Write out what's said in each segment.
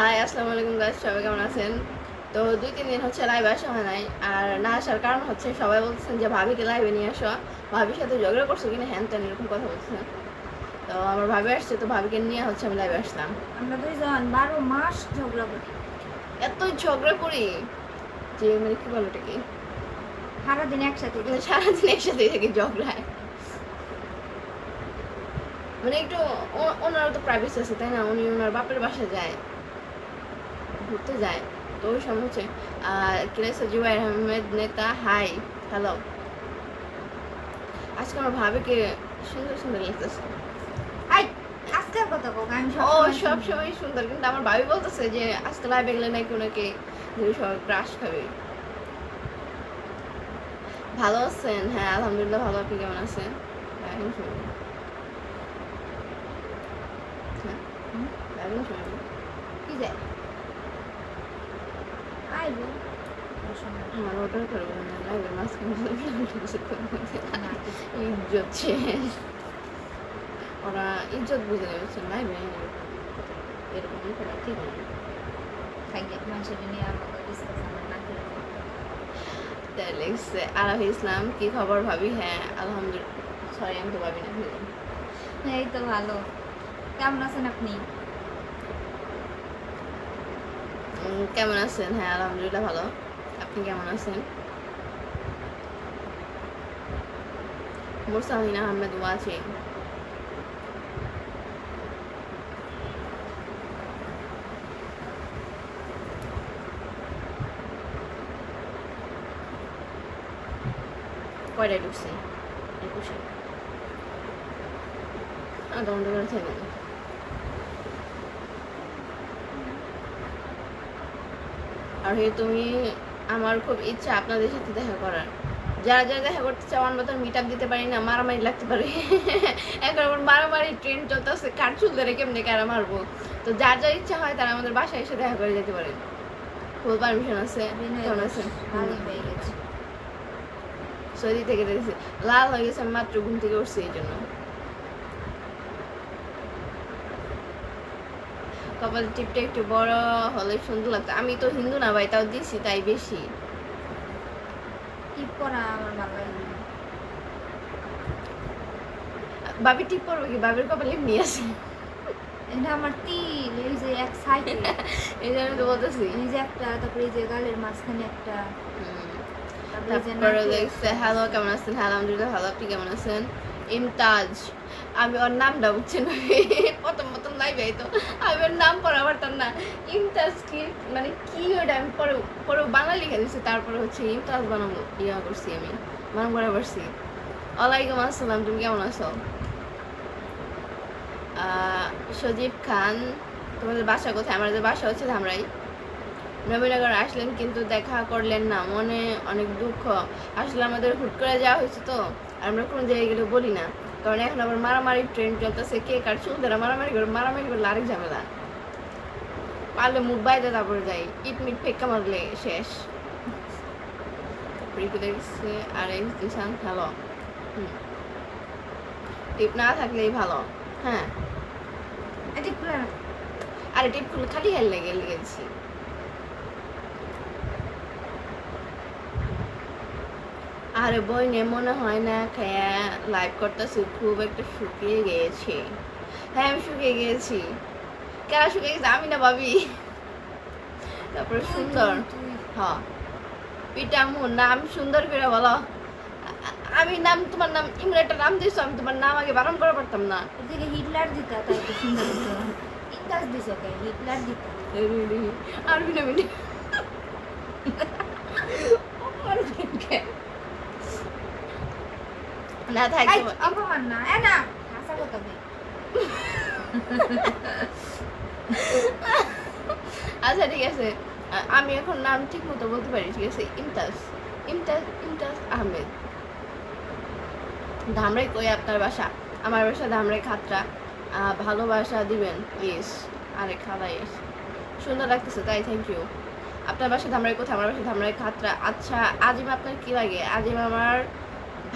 High আসসালামু আলাইকুম guys সবাই কেমন আছেন? তো দুই তিন দিন হচ্ছে লাইভ আসা হয় নাই আর না আসার কারণ হচ্ছে সবাই বলছেন যে ভাবিকে লাইভে নিয়ে আসো। ভাবির সাথে ঝগড়া করছ কিনা হ্যান ত্যান এরকম কথা বলছেন তো আমার ভাবি আসছে তো ভাবিকে নিয়ে হচ্ছে আমি লাইভে আসলাম। আমরা দুইজন বারো মাস ঝগড়া করি। এত ঝগড়া করি? যে মানে কি বলো এটা কি সারাদিন একসাথে মানে সারাদিন একসাথে থাকি ঝগড়ায়। মানে একটু ওনারও তো প্রাইভেসি আছে তাই না? উনি ওনার বাপের বাসায় যায়। ঘুরতে যায়। তো সময় হচ্ছে কি লাগছে জুবাইর আহমেদ নেতা হাই হ্যালো। আজকে আমার ভাবিকে সুন্দর সুন্দর লাগতেছে। কথা আমি ও সব সময় সুন্দর কিন্তু আমার ভাবি বলতেছে যে আজকে লাইভে গেলে নাকি ওনাকে যে সবাই ক্রাশ খাবে ভালো আছেন? হ্যাঁ আলহামদুলিল্লাহ ভালো আপনি কেমন আছেন? হ্যাঁ, এখন শুনুন হ্যাঁ কি যায়? আমার ওটার করব না। না, কিছু- ইজ্জত শেষ ওরা ইজ্জত বুঝে নেবেছেন লাইভে এরকম করা ঠিক না খাইয়ে মানুষের নিয়ে আমাকে discussion না করে। আরাফ ইসলাম কি খবর ভাবি হ্যাঁ আলহামদুলিল্লাহ সরি আমি তো ভাবি না। এই তো ভালো কেমন আছেন আপনি কেমন আছেন? হ্যাঁ আলহামদুলিল্লাহ ভালো। আপনি কেমন আছেন? মুরসাহিন আহমেদ ওয়াচি কয়টায় ঢুকছি? একুশে। আধা ঘণ্টা করে থেকে। আর হে তুমি আমার খুব ইচ্ছা আপনাদের সাথে দেখা করার। যারা যারা দেখা করতে চাও আমরা তো মিট আপ দিতে পারি না মারামারি লাগতে পারে। এখন আমার মারামারি ট্রেন চলতেছে কার চুল ধরে কেমনে কারা মারবো? তো যার যার ইচ্ছা হয় তারা আমাদের বাসায় এসে দেখা করে যেতে পারে। ফুল পারমিশন আছে? কেমন হয়ে গেছে। সৌদি থেকে দেখেছি লাল হয়ে গেছে আমি মাত্র ঘুম থেকে উঠছি এই জন্য। কপালের টিপটা একটু বড় হলে সুন্দর লাগতো। আমি তো হিন্দু না ভাই তাও দিছি তাই বেশি। টিপ করা আমার লাগে বাবি টিপ পরবে কি? বাবির কপালে এমনি আছে। এটা আমার তিল এই যে এক সাইডে। এই জন্য তো বলতেছি। এই যে একটা তারপরে এই যে গালের মাঝখানে একটা। তারপরে যে দেখছে হ্যালো কেমন আছেন? হ্যালো আলহামদুলিল্লাহ ভালো। আপনি কেমন আছেন? ইমতাজ। আমি ওর নামটা বুঝছেন প্রথম প্রথম লাইভে তো আমি ওর নাম পড়া পারতাম না। ইমতাজ কি? মানে কি ওটা আমি পরে পরে বাংলা লিখে তারপরে হচ্ছে ইমতাজ বানাবো। ইয়া করছি আমি। বানাম করে পারছি ওয়ালাইকুম আসসালাম, তুমি কেমন আছো? সজীব খান, তোমাদের বাসা কোথায়? আমাদের বাসা হচ্ছে ধামরাই। নবীনগর আসলেন, কিন্তু দেখা করলেন না। মনে অনেক দুঃখ। আসলে আমাদের হুট করে যাওয়া হয়েছে তো। আমরা কোনো জায়গায় গেলে বলি না। কারণ এখন আবার মারামারি ট্রেন চলতেছে কে কার চুল ধরে মারামারি করে মারামারি করলে আরেক ঝামেলা। পারলে মুখ বাইরে তারপরে যাই ইট মিট ফেক্কা মারলে শেষ। আর এই দিশান ভালো। টিপ না থাকলেই ভালো হ্যাঁ। আরে টিপ খুলে খালি হেল লেগে লেগেছি আরে বইনে মনে হয় না খেয়া লাইভ করতেছি খুব একটা শুকিয়ে গিয়েছি হ্যাঁ আমি শুকিয়ে গিয়েছি কেন শুকিয়ে গেছি আমি না ভাবি? তারপরে সুন্দর। হ্যাঁ পিটামু নাম সুন্দর করে বলো। আমি নাম তোমার নাম ইমরা একটা নাম দিয়েছ আমি তোমার নাম আগে বারণ করে পারতাম না। এদিকে হিটলার দিতা তাই তো সুন্দর ইন্দাজ দিছে কে হিটলার দিতা আরবি না মিনি না থাক অপমান না। এ না হাসা কথা বে আচ্ছা ঠিক আছে। আমি এখন নাম ঠিক মতো বলতে পারি ঠিক আছে? ইমতাজ ইমতাজ ইমতাজ আহমেদ। ধামরাই কই আপনার বাসা? আমার বাসা ধামরাই খাতরা। আহ, ভালোবাসা দিবেন। প্লিজ আরে খালাই সুন্দর লাগতেছে তাই থ্যাংক ইউ আপনার বাসা ধামরাই কোথায়? আমার বাসা ধামরাই খাতরা। আচ্ছা আজিম আপনার কি লাগে? আজিম আমার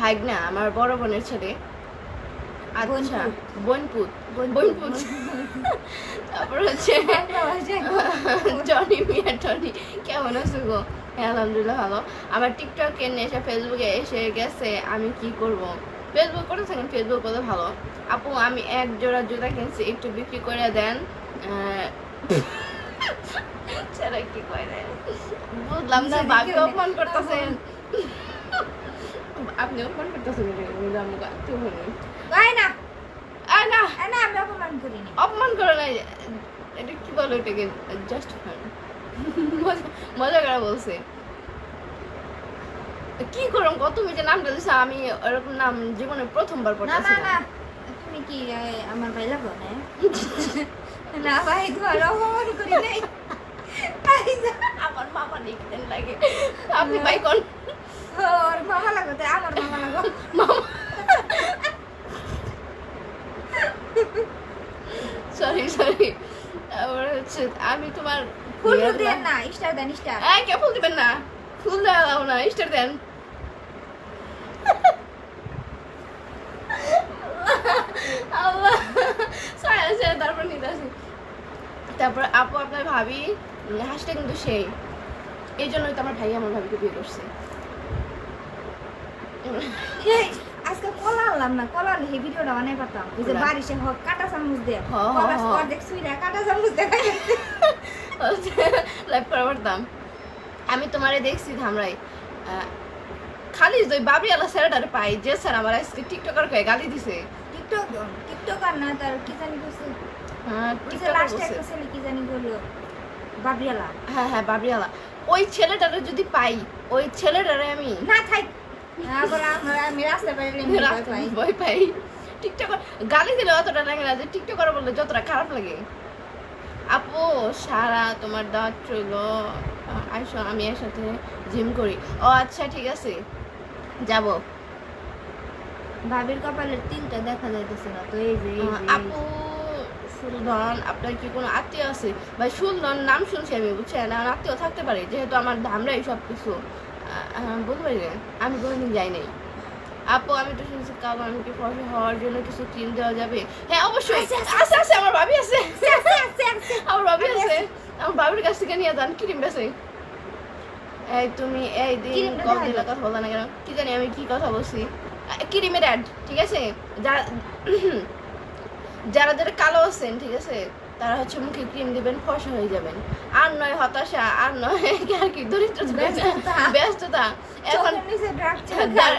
ভাগনা আমার বড় বোনের ছেলে। আচ্ছা বনপুত। বনপুত। তারপর হচ্ছে জনি মিয়া টনি কেমন আছো গো? হ্যাঁ আলহামদুলিল্লাহ ভালো। আমার টিকটকে এসে ফেসবুকে এসে গেছে আমি কি করব? ফেসবুক করে থাকেন ফেসবুক কত ভালো। আপু আমি এক জোড়া জুতা কিনছি একটু বিক্রি করে দেন। ছেড়ে কি করে? বুঝলাম না ভাবি অপমান করতেছেন। আপনি অপমান করতেছেন না। না। না আমি অপমান করিনি। অপমান করে নাই। এটা কি বলো এটাকে জাস্ট ফান মজা করে বলছে। কি করম কত যে নামটা দিছো আমি এরকম নাম জীবনে প্রথমবার পড়তেছি না না। তুমি কি আমার ভাই লাগো না না ভাই তোমার অপমান করি নাই। আমার মামা লিখতেন লাগে। আপনি ভাই কোন? ওর মামা লাগো তাই আমার মামা লাগো। মামা সরি সরি তারপর হচ্ছে আমি তোমার ফুল দেন না স্টার দেন স্টার। এই, কে ফুল দিবেন না? ফুল দেওয়া দাও না স্টার দেন। আল্লাহ তারপর নিতে আসি। তারপর আপু আপনার ভাবি হাসটা কিন্তু সেই। এই জন্যই তো আমার ভাই আমার ভাবিকে বিয়ে করছে। আজকে কলা আনলাম না কলা আনলে এই ভিডিওটা বানাই পারতাম। ওই যে। বারিশে হোক কাটা চামচ দিয়ে। কলা। দেখছি না কাটা চামচ দেখা গেছে লাইভ করে পারতাম আমি তোমারে দেখছি ধামরাই। খালি ওই বাবরিওয়ালা স্যারটারে পাই যে স্যার আমার আজকে টিকটকার কয়ে গালি দিছে। টিকটক টিকটক আর না তার কি জানি করছে? হ্যাঁ টিকটকার লাস্টে একটা ছেলে কি জানি বলল বাবরিয়ালা হ্যাঁ হ্যাঁ বাবরিওয়ালা। ওই ছেলেটারে যদি পাই ওই ছেলেটারে আমি না থাক। আমি রাস্তা ভয় পাই। টিকটক গালি দিলে অতটা লাগে না যে টিকটকার বললে যতটা খারাপ লাগে। আপু সারা তোমার দাঁত চইল। আইসো আমি এর সাথে জিম করি। ও আচ্ছা ঠিক আছে। যাব। ভাবির কপালের তিলটা দেখা যাইতেছে না তো এই যে এই যে। আপু সুলধন আপনার কি কোনো আত্মীয় আছে? ভাই সুলধন নাম শুনছি আমি বুঝছেন? আমার আত্মীয় থাকতে পারে যেহেতু আমার ধামরাই সব কিছু বলতে পারি না। আমি কোনোদিন যাই নাই আপু আমি তো শুনছি কালো আমি কি ফসল হওয়ার জন্য কিছু ক্রিম দেওয়া যাবে। হ্যাঁ অবশ্যই। আছে, আছে, আমার ভাবি আছে। আমার ভাবি আছে। আমার ভাবির কাছ থেকে নিয়ে যান ক্রিম বেছে এই তুমি এই দিন কল দিলে কথা বললা না কেন? কি জানি আমি কি কথা বলছি। ক্রিমের অ্যাড ঠিক আছে? যারা যারা যারা কালো আছেন ঠিক আছে? তারা হচ্ছে মুখে ক্রিম দিবেন ফসা হয়ে যাবেন। আর নয় হতাশা আর নয় আর কি দরিদ্র ব্যস্ততা। এখন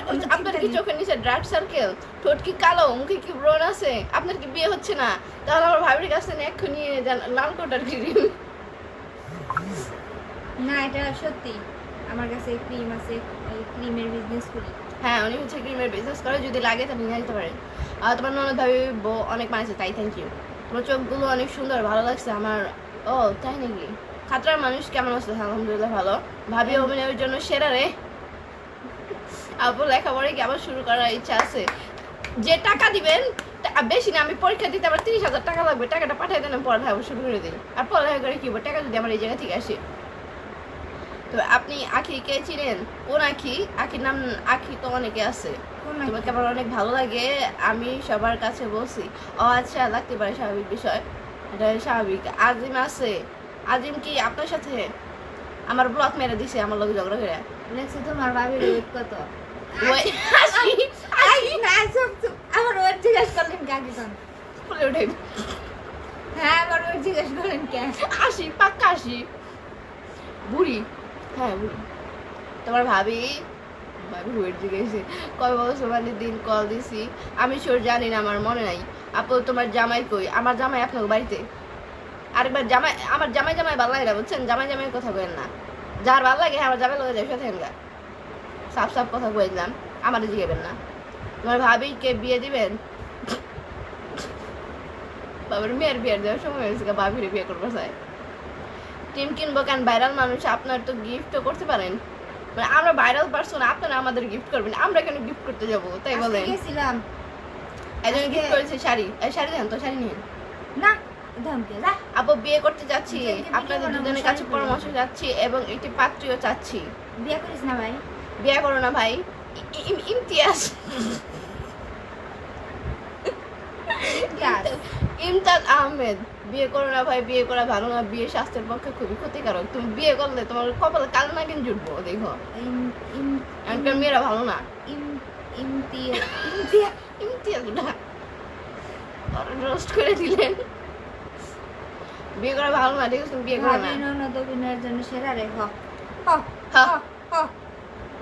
কোনো আপনার কি চোখের নিচে ড্রাগ সার্কেল ঠোঁট কি কালো? মুখে কি ব্রণ আছে? আপনার কি বিয়ে হচ্ছে না? তাহলে আমার ভাবির কাছে এক্ষুনি লাল কোটার ক্রিম। না এটা সত্যি। আমার কাছে ক্রিম আছে ক্রিমের বিজনেস করি। হ্যাঁ উনি হচ্ছে ক্রিমের বিজনেস করে যদি লাগে তাহলে নিয়ে যেতে পারেন। আর তোমার ননদ ভাবি অনেক মানেছে তাই থ্যাংক ইউ তোমার চোখগুলো অনেক সুন্দর ভালো লাগছে। আমার ও তাই নাকি? খাতরার মানুষ কেমন আছে? আলহামদুলিল্লাহ ভালো। ভাবি অভিনয়ের জন্য সেরা রে। আপু লেখাপড়ায় কি আবার শুরু করার ইচ্ছা আছে? যে টাকা দিবেন বেশি না আমি পরীক্ষা দিতে আমার তিরিশ হাজার টাকা লাগবে। টাকাটা পাঠাই দেন পড়ালেখা শুরু করে দিন আর পড়ালেখা করে কি? টাকা যদি আমার এই জায়গা থেকে আসে। তো আপনি আখিকে চিনেন? কোন আখি আখির নাম আখি তো অনেকে আছে। তোমাকে আমার অনেক ভালো লাগে আমি সবার কাছে বলছি। ও আচ্ছা লাগতে পারে স্বাভাবিক বিষয়। এটা স্বাভাবিক। আজিম আছে। আজিম কি আপনার সাথে? আমার ব্লক মেরে দিছে আমার লোক ঝগড়া করে। লেখছে তোমার ভাবির ওয়েট কত? আমার ওয়েট জিজ্ঞেস করলেন? ফুলে উঠে হ্যাঁ আমার ওয়েট জিজ্ঞেস করলেন কে? আসি পাক্কা আসি বুড়ি। হ্যাঁ বুড়ি। তোমার ভাবি ভাবি ওয়েট জিজ্ঞেসে কয় দিন কল দিছি। আমি শিওর জানি না, আমার মনে নাই। আপু, তোমার জামাই কই? আমার জামাই আপনার বাড়িতে? আরেকবার জামাই, আমার জামাই জামাই ভালো লাগে না, বুঝছেন? জামাই জামাই কথা কইেন না। যার ভালো লাগে, আমার জামাই সাফ সাফ কথা কয়ে দিলাম আমার জিগাবেন না। তোমার ভাবিকে বিয়ে দিবেন? বাবার মেয়ের বিয়ের দেওয়ার সময় হয়েছে ভাবিরে বিয়ে করব চাই। টিম কিনবো কেন? ভাইরাল মানুষ, আপনার তো গিফটও করতে পারেন। মানে আমরা ভাইরাল পারসন আপনারা আমাদের গিফট করবেন আমরা কেন গিফট করতে যাব? তাই বলেন। গেছিলাম একজন গিফট করেছে শাড়ি। শাড়ি দেন তো শাড়ি নিন না আপু বিয়ে করতে যাচ্ছি। আপনাদের দুজনের কাছে পরামর্শ যাচ্ছি এবং একটি পাত্রীও চাচ্ছি। বিয়ে করিস না ভাই। বিয়ে করো না ভাই। ইমতিয়াজ। ইমতাজ আহমেদ। বিয়ে করো না ভাই বিয়ে করা ভালো না বিয়ে স্বাস্থ্যের পক্ষে খুবই ক্ষতিকারক। তুমি বিয়ে করলে তোমার কপালে কাল নাগিন জুটবো দেখো। এখনকার মেয়েরা ভালো না। ইমতিয়াজ। রোস্ট করে দিলেন। বিয়ে করা ভালো না ঠিক আছে বিয়ে করো না। জন্য সেরা রে হ।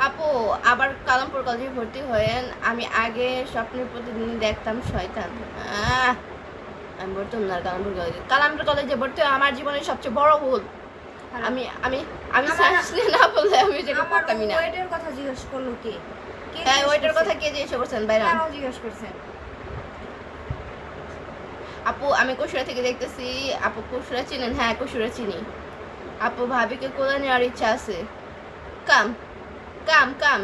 আপু আবার কালামপুর কলেজে ভর্তি হয়েন। আমি আগে স্বপ্নের প্রতিদিন দেখতাম শয়তান। আহ, আমি ভর্তি হলাম না কালামপুর কলেজে কালামপুর কলেজে ভর্তি আমার জীবনের সবচেয়ে বড় ভুল। আমি আমি আমি সায়েন্স নিয়ে না বললে আমি যেটা পড়তামই না। ওয়েটের কথা জিজ্ঞেস করল কে? হ্যাঁ ওইটার কথা কে জিজ্ঞেস করছেন বাইরাম কেন জিজ্ঞেস করছেন? আপু আমি কুশুরা থেকে দেখতেছি। আপু কুশুরা চিনেন? হ্যাঁ কুশুরা চিনি। আপু ভাবিকে কোলে নেওয়ার ইচ্ছা আছে? কাম কাম কাম।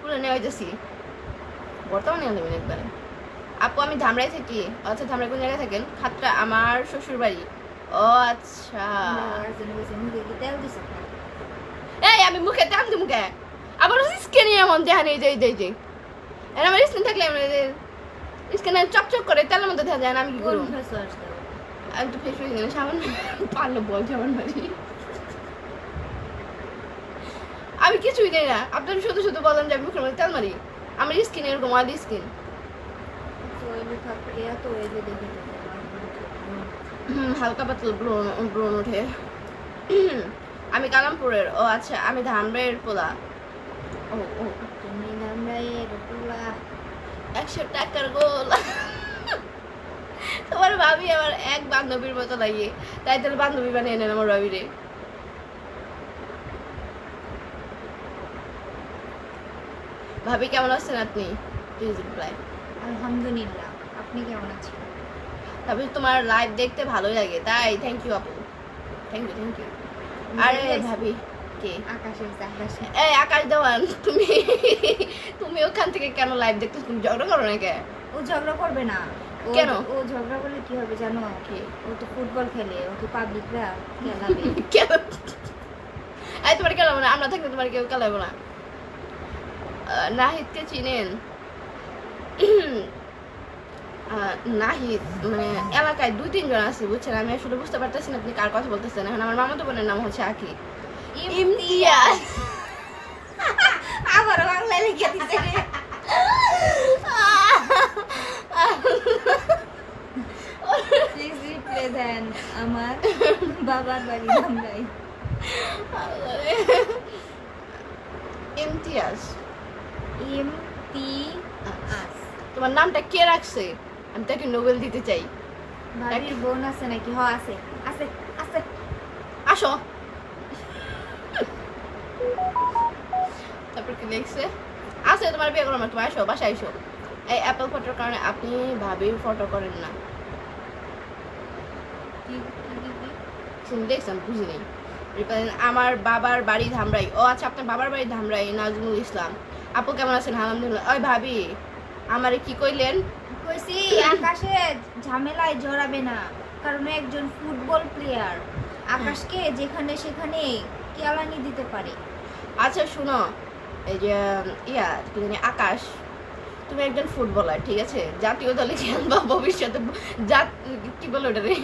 কোলে নেওয়া হইতেছি বর্তমানে আনবেন একবারে। আপু, আমি ধামরাই থাকি। আচ্ছা ধামরাই কোন জায়গায় থাকেন? খাতটা আমার শ্বশুর বাড়ি ও আচ্ছা। মুখে এই, আমি মুখে দাম দিমু কে আবার স্কিনে এমন নেই যাই যাই যাই এর আমার স্কিন থাকলে আমি স্কিনে চকচক করে তেলের মধ্যে দেখা যায় না, আমি কি করব? আমি তো ফেস ওয়াশ দিলে সামান্য পারল বল সামান মারি আমি কিছুই দেই না। আপনার শুধু শুধু বলেন যে আমি মুখের মধ্যে তেল মারি। আমার স্কিন এরকম অয়েলি স্কিন হালকা পাতলা ব্রণ ব্রণ ওঠে। আমি কালামপুরের ও আচ্ছা আমি ধামরের পোলা। ও ও তুমি আমরা এর পোলা। একশো টাকার গোল। তোমার ভাবি আমার এক বান্ধবীর মতো লাগে। তাই তাহলে বান্ধবী বানিয়ে নেন আমার ভাবি রে ভাবি কেমন আছেন আপনি? প্লিজ রিপ্লাই আলহামদুলিল্লাহ। আপনি কেমন আছেন? তবে তোমার লাইভ দেখতে ভালোই লাগে তাই থ্যাংক ইউ আপু। থ্যাংক ইউ থ্যাংক ইউ আরে ভাবি কে? এই আকাশ দেওয়ান তুমি তুমি ওখান থেকে কেন লাইভ দেখতে তুমি ঝগড়া করো না কে? ও ঝগড়া করবে না। কেন? ও ঝগড়া করলে কি হবে জানো? কি? ও তো ফুটবল খেলে ও তো পাবলিকরা খেলাবে। কেন? এই তোমার কেলাবো না আমরা থাকলে তোমার কেউ কেলাবো না। নাহিদকে চিনেন? নাহিদ মানে এলাকায় দুই তিনজন আছে বুঝছেন? আমি আসলে বুঝতে পারতেছি না আপনি কার কথা বলতেছেন। এখন আমার মামাতো বোনের নাম হচ্ছে আকি ইমতিয়াজ। আবার বাংলায় লিখে রে। দেন আমার বাবার বাড়ি ধামরাই ইমতিয়াজ। ইম টি তোমার নামটা কে রাখছে? আমি তাকে নোবেল দিতে চাই। ভাবির বোন আছে নাকি? হ আছে। আছে আছে। আসো। তারপর কি লিখছে আছে তোমার বিয়ে করো না তুমি আসো বাসায় এসো এই অ্যাপল ফটোর কারণে আপনি ভাবির ফটো করেন না? দেখছেন বুঝি নেই আমার বাবার বাড়ি ধামরাই। ও আচ্ছা আপনার বাবার বাড়ি ধামরাই নাজমুল ইসলাম। আপু কেমন আছেন? আলহামদুলিল্লাহ। ওই ভাবি আমারে কি কইলেন? কইছি আকাশে ঝামেলায় জড়াবে না কারণ একজন ফুটবল প্লেয়ার আকাশকে যেখানে সেখানে কেলানি দিতে পারে। আচ্ছা শুনো এই যে ইয়া জানি আকাশ তুমি একজন ফুটবলার ঠিক আছে? জাতীয় দলে খেলবা ভবিষ্যতে জাত কি বলো ওটা রে?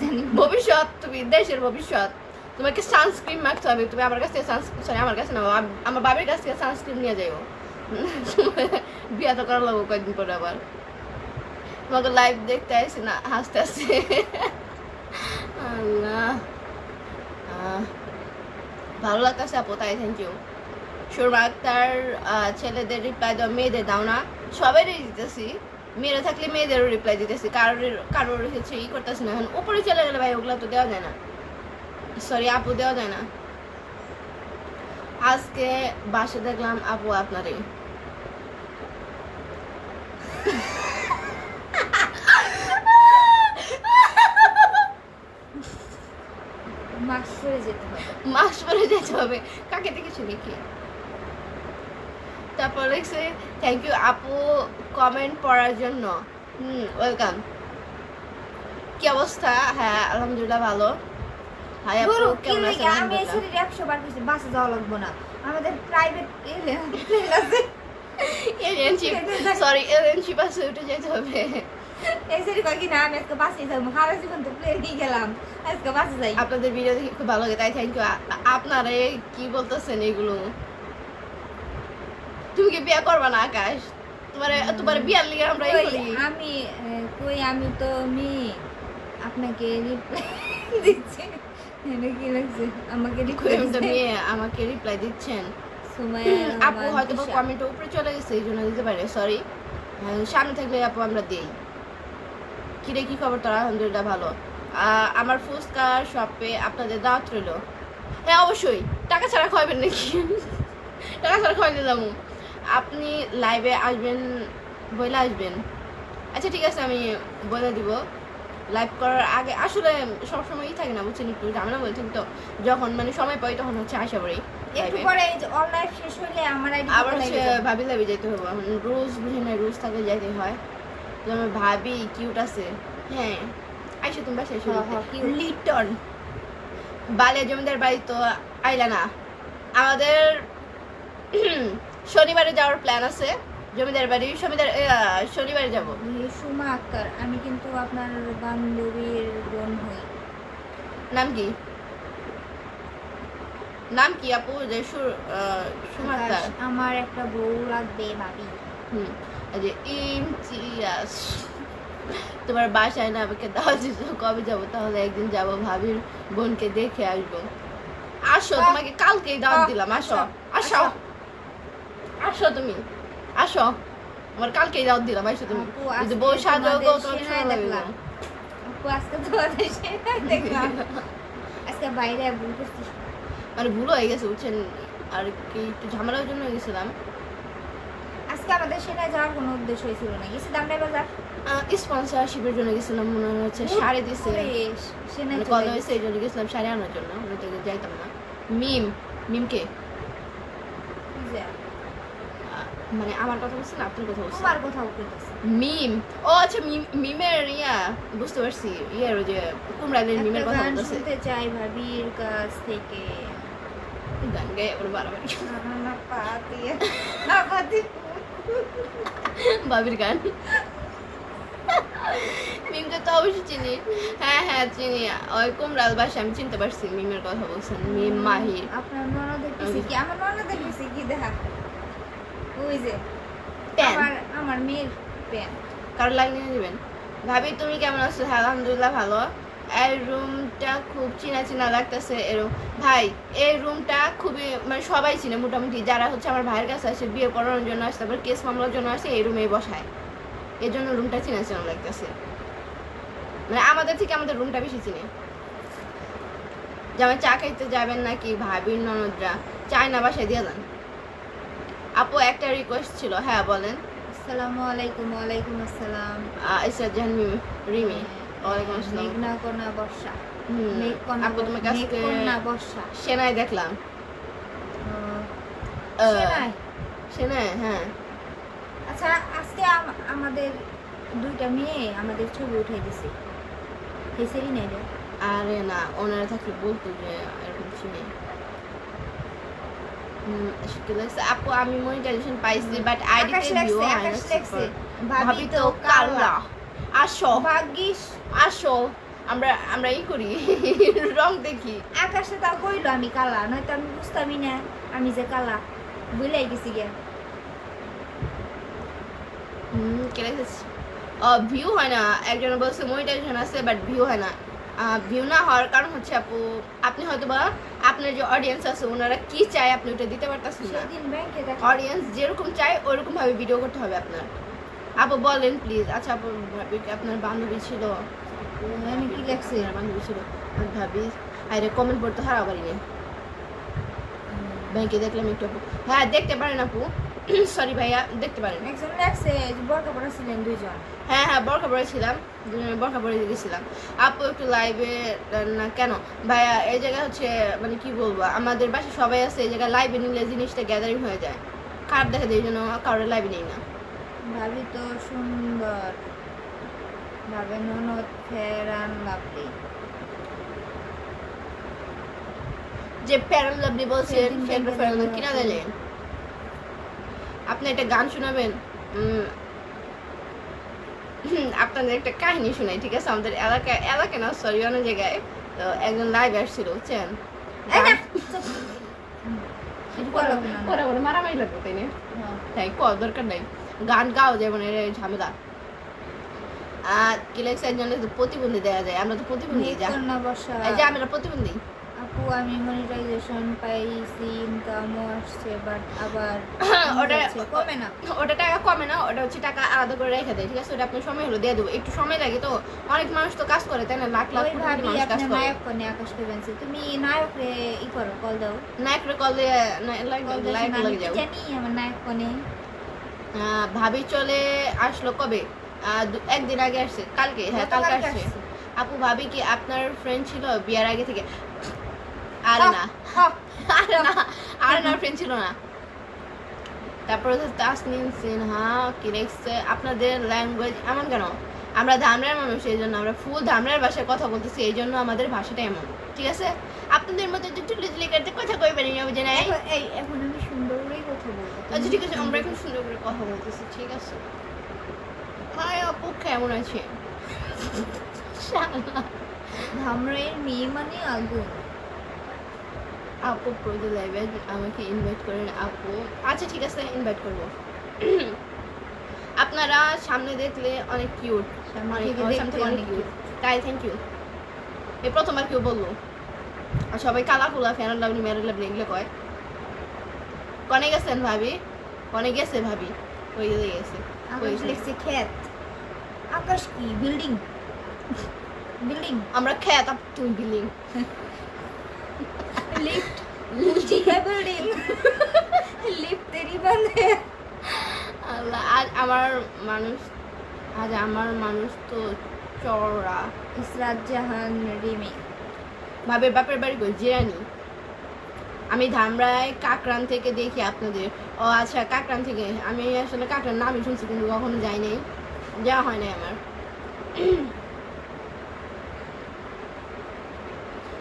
জানি। ভবিষ্যৎ তুমি দেশের ভবিষ্যৎ। তোমাকে সানস্ক্রিন মাখতে হবে তুমি আমার কাছ থেকে সানস্ক্রিন সরি আমার কাছে না আমার বাবার কাছ থেকে সানস্ক্রিন নিয়ে যাইও। বিয়া তো করা লাগবো কয়েকদিন পরে আবার। তোমাকে লাইভ দেখতে আসি না, হাসতে আসছে ভালো লাগতেছে আপু, তাই থ্যাংক ইউ সুরমা আক্তার ছেলেদের রিপ্লাই দাও, মেয়েদের দাও না। সবাইরই দিতেছি। মেয়েরা থাকলে মেয়েদেরও রিপ্লাই দিতেছি। কারোর কারোর হচ্ছে ই করতেছি না। এখন উপরে চলে গেলে ভাই, ওগুলো তো দেওয়া যায় না। সরি আপু দেওয়া যায় না। আজকে বাসে দেখলাম আপু আপনারই। মাস্ক পরে যেতে হবে। মাস্ক পরে যেতে হবে। কাকে দেখেছি নাকি তারপর লিখছে থ্যাংক ইউ আপু কমেন্ট পড়ার জন্য। হুম ওয়েলকাম কি অবস্থা? হ্যাঁ আলহামদুলিল্লাহ ভালো। হাই আপু কেমন আছেন? আমি শরীরে একশো বার কিছু বাসে যাওয়া লাগবো না। আমাদের প্রাইভেট প্লেন আছে। এলিয়ানশিপ সরি এলিয়ানশিপ আছে উঠে যেতে হবে। এই সেরি কয় কি না আমি আজকে বাসে যাব। সারা জীবন তো প্লেন গেলাম। বাসে আপনাদের ভিডিও দেখে খুব ভালো লাগে তাই থ্যাংক ইউ আপনারা কি বলতেছেন এগুলো? তুমি কি বিয়ে করবা না আকাশ? তোমার তোমার বিয়ার লিগে আমরা আমি কই আমি তো মেয়ে। আপনাকে রিপ্লাই দিচ্ছি। কি লাগছে আমাকে আমি রিপ্লাই আমাকে রিপ্লাই দিচ্ছেন? আপু হয়তো। কমেন্ট উপরে চলে গেছে এই জন্য দিতে পারে সরি সামনে থাকলে আপু আমরা দেই। কিরে কি খবর তোর? আলহামদুলিল্লাহ ভালো। আমার ফুচকা শপে আপনাদের দাওয়াত রইল। হ্যাঁ অবশ্যই। টাকা ছাড়া খাওয়াবেন নাকি? টাকা ছাড়া খাওয়াইতে যাব আপনি লাইভে আসবেন বইলে আসবেন। আচ্ছা ঠিক আছে আমি বলে দিব। লাইভ করার আগে আসলে সবসময়ই থাকে না বুঝছেন একটু ঝামেলা বলে থাকি তো। যখন মানে সময় পাই তখন হচ্ছে আশা করি একটু পরে অনলাইন শেষ হইলে আমার আইডি আবার হচ্ছে ভাবি হবে রোজ বুঝে না রোজ থাকলে যাইতে হয়। তো আমার ভাবি কিউট আছে। হ্যাঁ। আইসো তুমি বাসায় হ্যাঁ, হ্যাঁ। লিটন। বালে জমিদার বাড়ি তো আইলা না আমাদের শনিবারে যাওয়ার প্ল্যান আছে। জমিদার বাড়ি শনিবার শনিবারে যাব। সুমা আক্তার আমি কিন্তু আপনার বান্ধবীর বোন হই। নাম কি? নাম কি আপু? যে সুর আহ, সুমাত্রা আমার একটা বউ লাগবে ভাবি। হুম যে ইমতিয়াজ। তোমার বাসায় না আমাকে দাও কবে যাব? তাহলে একদিন যাব ভাবির বোনকে দেখে আসব। আসো। তোমাকে কালকেই দাওয়াত দিলাম আসো আসো, আসো আসো তুমি আসো। আমার কালকেই দাওয়াত দিলাম আসো তুমি। যদি বউ সাজো গো সেনাই দেখলাম। আজকে তোমাদের দেখলাম। আজকে বাইরে ভুল মানে ভুল হয়ে গেছে বুঝছেন? আর কি একটু ঝামেলার জন্য গেছিলাম। আজকে আমাদের সেনায় যাওয়ার কোনো উদ্দেশ্য হয়েছিল না গেছি দামড়াই বাজার? স্পন্সরশিপের জন্য গেছিলাম মনে হচ্ছে শাড়ি দিছে। মানে। হয়েছে এই জন্য গেছিলাম শাড়ি আনার জন্য আমি তো যাইতাম না। মিম মিমকে মানে আমার কথা বলছেন আপনার কথা বলছেন তোমার কথা মিম ও আচ্ছা মিমের ইয়া বুঝতে পারছি ইয়ার ওই যে কুমড়াদের মিমের কথা শুনতে চাই ভাবির কাছ থেকে। গান গায়ে ওর বাড়াবাড়ি না, না, পা না, পা দিয়ে। বাবির গান। মিমকে তো অবশ্যই চিনি। হ্যাঁ হ্যাঁ চিনি। ওই কুমড়াল বাসা আমি চিনতে পারছি মিমের কথা বলছেন। মিম মাহির। আপনার ননদের পিছে কি? আমার ননদের পিছে কি? দেখা। ওই যে আমার আমার মেয়ের প্যান। কারও লাগিয়ে দিবেন ভাবি তুমি কেমন আছো? আলহামদুলিল্লাহ ভালো। এই রুমটা খুব চিনা চিনা লাগতেছে এরকম ভাই এই রুমটা খুবই মানে সবাই চিনে মোটামুটি। যারা হচ্ছে আমার ভাইয়ের কাছে আসে বিয়ে করানোর জন্য আসে তারপর কেস মামলার জন্য আসে এই রুমেই বসায়। এই জন্য রুমটা চিনা চিনা লাগতেছে। মানে আমাদের থেকে আমাদের রুমটা বেশি চিনে। যেমন চা খাইতে যাবেন নাকি ভাবির ননদরা? চায় না বাসায় দিয়ে দেন আপু একটা রিকোয়েস্ট ছিল। হ্যাঁ বলেন। আসসালামু আলাইকুম ওয়ালাইকুম আসসালাম। আহ, ইসরাত জাহান রিমি। মেঘনা বর্ষা। বর্ষা। সেনাই দেখলাম। হ্যাঁ। আচ্ছা আজকে আমাদের দুইটা মেয়ে আমাদের ছবি উঠাই দিছে। হেসেরই নাই রে। আরে না ওনারা থাকলে বলতো যে এরকম লাগছে? আপু আমি মনিটাইজেশন পাইছি বাট আইডিতে ভিউ হয় না। ভাবি তো কালা আসো। ভাগ্যিস আসো। আমরা আমরা ই করি রং দেখি। আকাশে তাও কইলো আমি কালা নয়তো আমি বুঝতামই না আমি যে কালা। বুঝলাই গেছি গে হুম কে ভিউ হয় না। একজন বলছে মনিটাইজেশন আছে বাট ভিউ হয় না। ভিউ না হওয়ার কারণ হচ্ছে আপু আপনি হয়তো বা আপনার যে অডিয়েন্স আছে ওনারা কি চায় আপনি ওটা দিতে পারতেছেন না। অডিয়েন্স যেরকম চায় ওরকম ভাবে ভিডিও করতে হবে আপনার। আপু বলেন প্লিজ আচ্ছা আপু ভাবি আপনার বান্ধবী ছিল? আমি কি লেখছে? বান্ধবী ছিল? আমি ভাবি আরে কমেন্ট পড়তে হারা পারি না ব্যাংকে দেখলাম একটু আপু। হ্যাঁ দেখতে পারেন আপু। সরি ভাইয়া দেখতে পারেন। একজন লেখছে বরকা পড়া ছিলেন দুইজন। হ্যাঁ হ্যাঁ বরখা পরে ছিলাম। দুজনে বরখা পড়ে গেছিলাম আপু একটু লাইভে না কেন? ভাইয়া এই জায়গায় হচ্ছে মানে কি বলব আমাদের বাসায় সবাই আছে এই জায়গায় লাইভে নিলে জিনিসটা গ্যাদারিং হয়ে যায়। কার দেখা এই জন্য কারোর লাইভে নেই না। ভাবি তো সুন্দর। ভাবে ননদ ফেরান লাভলি। যে প্যারাল লাভলি ব্যাংকে ফেরাল দেখা কিনা। দিলেন আপনি একটা গান শোনাবেন। আপনাদের একটা কাহিনী শোনাই ঠিক আছে? আমাদের এলাকা এলাকা না সরি অন্য জায়গায় তো একজন লাইভ আসছিল বুঝছেন? মারামারি লাগবে তাই না? হ্যাঁ। তাই কর দরকার নাই। গান গাও যেমন এর ঝামেলা। আর কিলেক্স একজনের তো প্রতিবন্ধী দেওয়া যায় আমরা তো প্রতিবন্ধী যা। এই যে আমরা প্রতিবন্ধী। আপু আমি মনিটাইজেশন পাইছি ইনকামও আসছে বাট আবার ওটা- কমে না। ওটা টাকা কমে না ওটা হচ্ছে টাকা আলাদা করে রেখে দেয় ঠিক আছে? ওটা আপনার সময় হলো দিয়ে দেবো। একটু সময় লাগে তো অনেক মানুষ তো কাজ করে তাই না? লাখ লাখ কোটি মানুষ কাজ করে। নায়ক কনে আকাশ তুমি নায়ক রে ই করো কল দাও। নায়ক রে কল দিয়ে লাইক লাগে যাও। জানি আমার নায়ক কনে। ভাবি চলে আসলো কবে? একদিন আগে আসছে। কালকে? হ্যাঁ কালকে আসছে। আপু ভাবি কি আপনার ফ্রেন্ড ছিল বিয়ার আগে থেকে? আরে না আর আরে না আরে না ফ্রেন্ড ছিল না। তারপরে তাসনিম সিনহা কি নেক্সট আপনাদের ল্যাঙ্গুয়েজ এমন কেন? আমরা ধামরার মানুষ এই জন্য আমরা ফুল ধামরার ভাষায় কথা বলতেছি এই জন্য আমাদের ভাষাটা এমন ঠিক আছে? আপনাদের মধ্যে একটু টুলি টুলি করতে কথা কই পারি না বুঝে নাই এই এখন আমি সুন্দর করেই কথা বলব। আচ্ছা ঠিক আছে আমরা এখন সুন্দর করে কথা বলতেছি ঠিক আছে? হাই আপু কেমন আছে। ধামরাইয়ের মেয়ে মানে আগুন। আপু প্রতি লাইভে আমাকে ইনভাইট করেন আপু। আচ্ছা ঠিক আছে ইনভাইট করব। আপনারা সামনে দেখলে অনেক কিউট Oh, প্রথম আর কেউ বলল। আর সবাই কালা কুলা ফ্যান এগুলো কয়। কনে গেছেন ভাবি? কনে গেছে ভাবি? ওই গেছে। আকাশ কি? বিল্ডিং। বিল্ডিং। আমরা খেত আপ বিল্ডিং। লিফট। বিল্ডিং। লিফট তেরি বান্ধে। আল্লাহ আর আমার মানুষ আজ আমার মানুষ তো চড়া ইসরাত জাহান রিমি। ভাবের বাপের বাড়ি কই? জিরানি। আমি ধামরায় কাকরান থেকে দেখি আপনাদের। ও আচ্ছা কাকরান থেকে। আমি আসলে কাকরান নামই শুনছি, কিন্তু কখনো যাই নাই। যাওয়া হয় নাই আমার।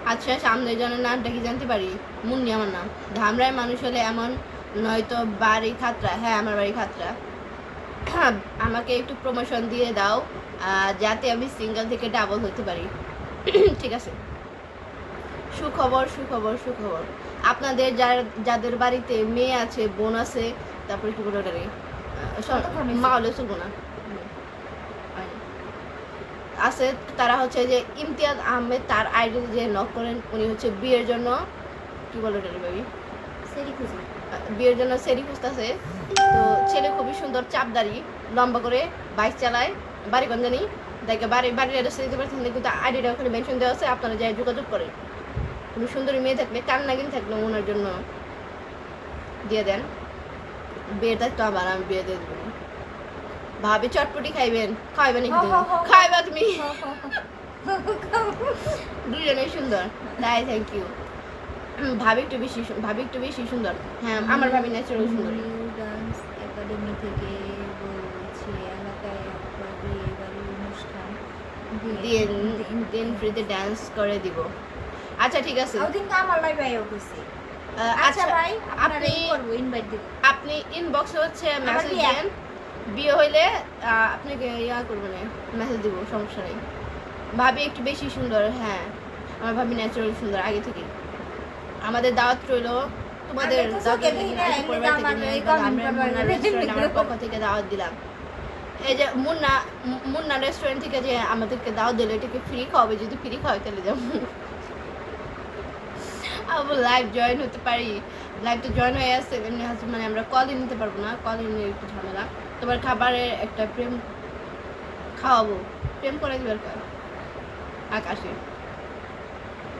আচ্ছা সামনের জনের নামটা কি জানতে পারি? মুন্নি আমার নাম। ধামরায় মানুষ হলে এমন নয়তো বাড়ি খাতরা। হ্যাঁ আমার বাড়ি খাতরা। আমাকে একটু প্রমোশন দিয়ে দাও যাতে আমি সিঙ্গেল থেকে ডাবল হতে পারি। ঠিক আছে? সুখবর সুখবর সুখবর। আপনাদের যার যাদের বাড়িতে মেয়ে আছে বোন আছে তারপরে কি বলে ওটারে মা হলে চলবো না। আছে তারা হচ্ছে যে ইমতিয়াজ আহমেদ তার আইডি যে নক করেন উনি হচ্ছে বিয়ের জন্য কি বলে ওটারে বাবি সেরি খুশি বিয়ের জন্য সেরি খুঁজতেছে। তো ছেলে খুবই সুন্দর চাপদারি লম্বা করে বাইক চালায় বাড়ি গঞ্জানি দেখে বাড়ি বাড়ির অ্যাড্রেস দিতে পারছেন না, কিন্তু আইডিটা ওখানে মেনশন দেওয়া আছে আপনারা যাই যোগাযোগ করেন। কোনো সুন্দরী মেয়ে থাকলে কান নাগিন থাকলে ওনার জন্য দিয়ে দেন। বিয়ের দায়িত্ব আবার আমি বিয়ে দিয়ে দেবো। ভাবি চটপটি খাইবেন খাইবেন নাকি তুমি? হো, হো, হো। খাইবা তুমি। দুজনেই সুন্দর। তাই থ্যাংক ইউ ভাবি একটু বেশি ভাবি একটু বেশি সুন্দর। হ্যাঁ আমার ভাবি ন্যাচারাল সুন্দর। ডান্স একাডেমি থেকে বলছি এলাকায় একটা বিয়ে অনুষ্ঠান। দিন দিন ফ্রিতে ডান্স করে দিব। আচ্ছা ঠিক আছে। ওদিন আমার লাইভ আইও কইছে আচ্ছা ভাই আপনি এই করব ইনভাইট দিব। আপনি ইনবক্সে হচ্ছে আমার মেসেজ বিয়ে। দেন। বিয়ে হইলে আপনাকে ইয়া করবেন মেসেজ দিব সমস্যা নেই। ভাবি একটু বেশি সুন্দর হ্যাঁ। আমার ভাবি ন্যাচারাল সুন্দর আগে থেকে আমাদের দাওয়াত রইল। তোমাদের আমার আমরা আমার পক্ষ থেকে দাওয়াত দিলাম। এই যে মুন্না মুন্না রেস্টুরেন্ট থেকে যে আমাদেরকে দাওয়াত দিল এটাকে ফ্রি খাওয়াবে যদি ফ্রি খাওয়াই তাহলে যাব। লাইভ জয়েন হতে পারি। লাইভ তো জয়েন হয়ে আসছে এমনি মানে আমরা কলই নিতে পারব না। কলই নিয়ে একটু ঝামেলা। তোমার খাবারের একটা প্রেম খাওয়াবো। প্রেম করে দিবার আকাশে।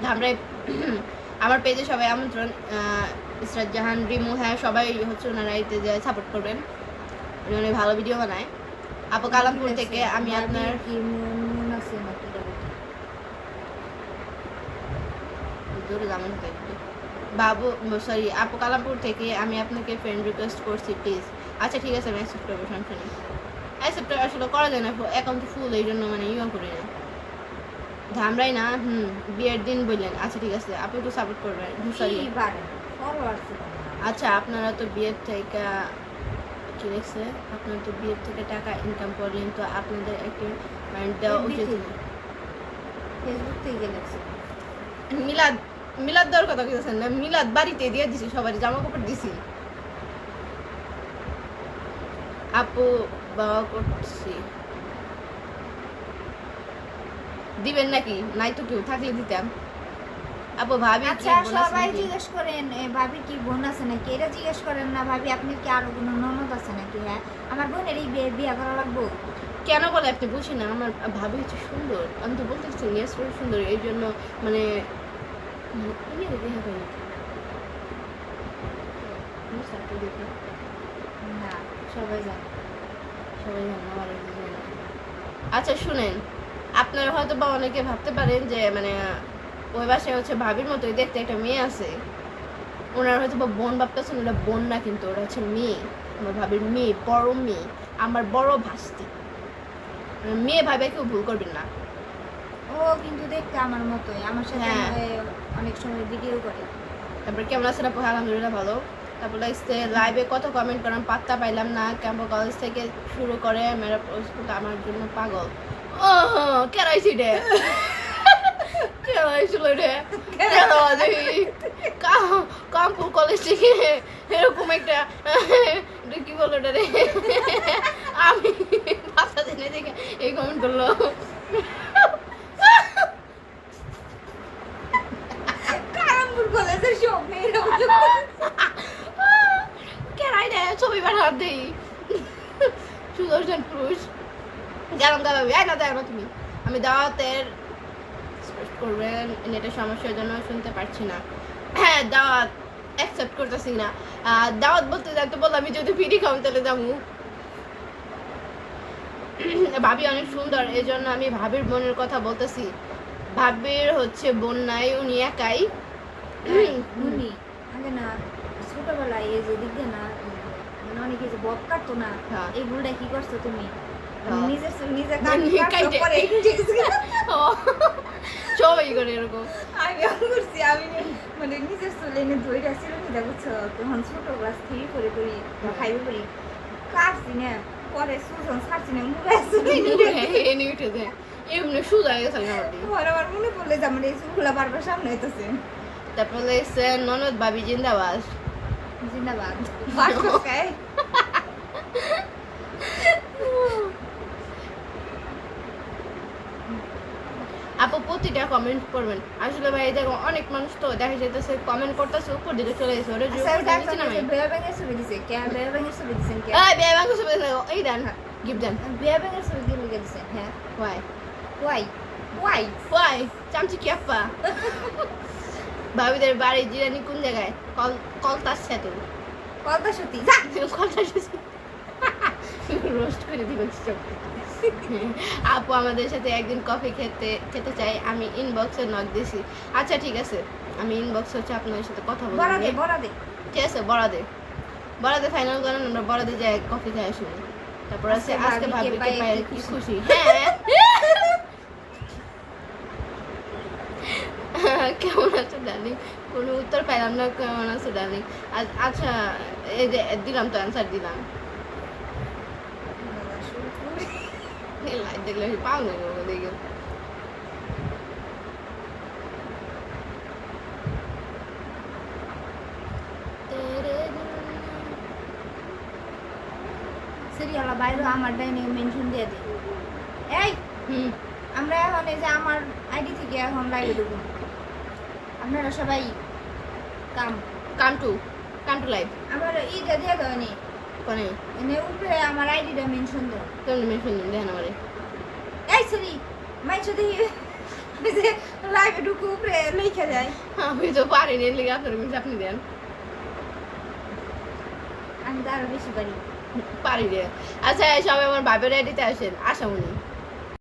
ধামরাই আমার পেজে সবাই আমন্ত্রণ ইসরাত জাহান রিমু হ্যাঁ সবাই হচ্ছে ওনারা এতে যে সাপোর্ট করবেন। উনি অনেক ভালো ভিডিও বানায়। আপু কালামপুর থেকে আমি আপনার বাবু সরি আপু কালামপুর থেকে আমি আপনাকে ফ্রেন্ড রিকোয়েস্ট করছি প্লিজ আচ্ছা ঠিক আছে আমি অ্যাকসেপ্ট করব সমস্যা নেই। অ্যাকসেপ্ট আসলে করা যায় না অ্যাকাউন্ট ফুল এই জন্য মানে ইয়ে করি না। ধামরাই না হুম বিয়ের দিন বললেন। আচ্ছা ঠিক আছে আপনি একটু সাপোর্ট করবেন। সরি আচ্ছা আপনারা তো বিয়ের থেকে কি লিখছে? আপনার তো বিয়ের থেকে টাকা ইনকাম করলেন তো আপনাদের একটি মাইন্ড দেওয়া উচিত। ফেসবুক থেকে গেছে মিলাদ মিলাদ দেওয়ার কথা কইতেছেন না মিলাদ বাড়িতে দিয়ে দিছি সবারই জামা কাপড় দিছি। আপু বাবা করছি। দিবেন নাকি? নাই তো কেউ থাকলে দিতাম। আপু ভাবি আচ্ছা সবাই জিজ্ঞেস করেন এ, ভাবি কি বোন আছে নাকি? এটা জিজ্ঞেস করেন না ভাবি আপনি কি আরও কোনো ননদ আছে নাকি? হ্যাঁ আমার বোনের এই বিয়ে বিয়ে করা লাগবো। কেন বলে আপনি বুঝি না? আমার ভাবি হচ্ছে সুন্দর। আমি তো বলতে চাচ্ছি ইয়েস সুন্দর এই জন্য মানে ইয়ে না। সবাই জানে। সবাই জানে আমার। আচ্ছা শুনেন। আপনারা হয়তো বা অনেকে ভাবতে পারেন যে মানে ওই বাসায় হচ্ছে ভাবির মতোই দেখতে একটা মেয়ে আছে। ওনারা হয়তো বা বোন ভাবতেছেন ওটা বোন না কিন্তু ওরা হচ্ছে মেয়ে। আমার ভাবির মেয়ে বড় মেয়ে আমার বড় ভাস্তি। মানে মেয়ে ভাবে কেউ ভুল করবেন না। ও কিন্তু দেখতে আমার মতোই আমার সাথে হ্যাঁ। অনেক সময় ভিডিও করে। তারপরে কেমন আছেন আপু? আলহামদুলিল্লাহ ভালো। তারপর লাগছে লাইভে কত কমেন্ট করাম পাত্তা পাইলাম না। ক্যাম্প কলেজ থেকে শুরু করে মেরা আমার জন্য পাগল। কেরাইছি রে কেরাইছিল রে কামপুর কলেজ থেকে এরকম একটা কি বলো রে আমি পাঁচটা দিনে দেখে এই কমেন্ট করল কলেজের সব মেয়েরা কেরাই রে ছবি দেই সুদর্শন পুরুষ গেলাম গেলাম এই না দেখো তুমি। আমি দাওয়াতের করবেন নেটের সমস্যার জন্য শুনতে পারছি না। হ্যাঁ দাওয়াত অ্যাকসেপ্ট করতেছি না। দাওয়াত বলতে যাতে বললাম আমি যদি ফিরি খাও তাহলে যাব। ভাবি অনেক সুন্দর এই জন্য আমি ভাবির বোনের কথা বলতেছি। ভাবির হচ্ছে বোন নাই উনি একাই। উনি। আগে না ছোটবেলায় এই যে দিক না মানে অনেকে যে বক কাটতো না হ্যাঁ। এই ভুলটা কি করছ তুমি। নিজে নিজে সবাই করে এরকম। আমি করছি আমি মানে নিজের চলে এনে ধরে ছিল কি দেখছ তখন ছোট ক্লাস থ্রি করে করি বা করি। কাটছি না পরে সুজন ছাড়ছি না মুখে আসছি। এনে উঠে দেয় এমনি সুদা গেছে পরে আমার মনে পড়লে যে আমার এই চুলগুলা বারবার সামনে হইতেছে তারপর ননদ ভাবি জিন্দাবাদ। জিন্দাবাদ। বাস খায় আপু প্রতিটা কমেন্ট করবেন। আসলে ভাই দেখো অনেক মানুষ তো দেখা যাইতেছে কমেন্ট করতেছে উপর দিকে চলে গেছে ওরা ওটা দিকে নিচে নামে বেয়া ব্যাঙের ছবি দিছে কে? বেয়া ব্যাঙের ছবি দিছেন কে? এই বিয়ে ভাঙা সবাই দেখো এই দেন গিফট দেন। বেয়া ব্যাঙের ছবি দিয়ে লিখে দিছেন হ্যাঁ। ওয়াই ওয়াই ওয়াই ওয়াই চামচি কি আপা ভাবিদের বাড়ি জিরানি কোন জায়গায়? কল কলতার সেতু কলতা সত্যি যা! কলতার সেতু রোস্ট করে দিবেন চোখ। আপু আমাদের সাথে একদিন কফি খেতে খেতে চাই আমি ইনবক্সে নক দিছি। আচ্ছা ঠিক আছে। আমি ইনবক্সে হচ্ছে আপনাদের সাথে কথা বলব বড়া দে বড়া দে। ঠিক আছে বড়াদে বড়াদে ফাইনাল করেন আমরা বড়াদে যাই কফি খাই আসব তারপর আছে আজকে ভাবিকে ভাবিকে পায়ে কি কি খুশি। খুশি। হ্যাঁ। কেমন আছো ডার্লিং কোনো উত্তর পাইলাম না কেমন আছো ডার্লিং আচ্ছা এই যে দিলাম তো অ্যান্সার দিলাম। লাইট দেখলে পাও না দেখে সিরিয়াল বাইরে আমার ডাইনে মেনশন দিয়ে দে। এই! হুম। আমরা এখন এই যে আমার আইডি থেকে এখন লাইভে আপনারা সবাই come. Come to come to live আমার ইটা দিয়ে দাও নি কোনে এনে উপরে আমার আইডিটা মেনশন দাও কেমন দিন? দেখেন আমারে। এই সরি মাই যদি লাইভে ঢুকে উপরে লিখে যায়। আমি তো পারিনি এর লিখে আপনার মিস আপনি দেন। আমি তো আরও বেশি পারি। পারি রে আচ্ছা সবাই আমার বাপের আইডিতে আসেন আশামণি